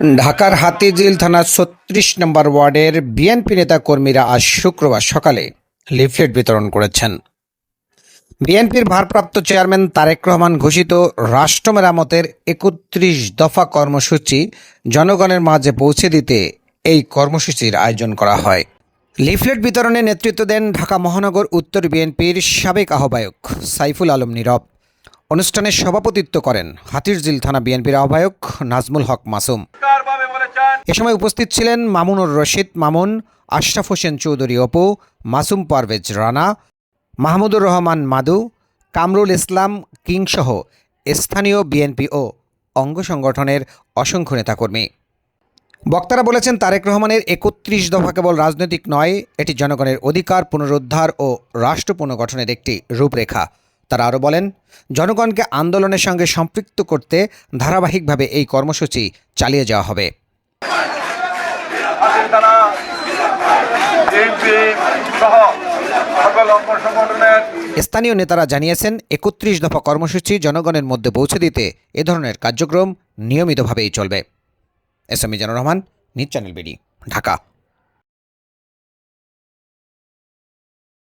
ঢাকার হাতিঝিল থানার ছত্রিশ নম্বর ওয়ার্ডের বিএনপি নেতা কর্মীরা আজ শুক্রবার সকালে লিফলেট বিতরণ করেছেন। বিএনপির ভারপ্রাপ্ত চেয়ারম্যান তারেক রহমান ঘোষিত রাষ্ট্র মেরামতের একত্রিশ দফা কর্মসূচি জনগণের মাঝে পৌঁছে দিতে এই কর্মসূচির আয়োজন করা হয়। লিফলেট বিতরণে নেতৃত্ব দেন ঢাকা মহানগর উত্তর বিএনপির সাবেক আহ্বায়ক সাইফুল আলম নীরব। অনুষ্ঠানে সভাপতিত্ব করেন হাতিরঝিল থানা বিএনপির আহ্বায়ক নাজমুল হক মাসুম। এ সময় উপস্থিত ছিলেন মামুনুর রশিদ, মামুন আশরাফ হোসেন চৌধুরী, অপু মাসুম পারভেজ রানা, মাহমুদুর রহমান মাদু, কামরুল ইসলাম কিংসহ স্থানীয় বিএনপি ও অঙ্গ সংগঠনের অসংখ্য নেতাকর্মী। বক্তারা বলেছেন, তারেক রহমানের একত্রিশ দফা কেবল রাজনৈতিক নয়, এটি জনগণের অধিকার, পুনরুদ্ধার ও রাষ্ট্র পুনর্গঠনের একটি রূপরেখা। তারা আরও বলেন, জনগণকে আন্দোলনের সঙ্গে সম্পৃক্ত করতে ধারাবাহিকভাবে এই কর্মসূচি চালিয়ে যাওয়া হবে। আছেন তারা বিএনপি সহ স্থানীয় নেতারা জানিয়েছেন, একত্রিশ দফা কর্মসূচি জনগণের মধ্যে পৌঁছে দিতে এ ধরনের কার্যক্রম নিয়মিতভাবেই চলবে। এস এম মিজানুর রহমান নিজ চ্যানেল বিডি, ঢাকা।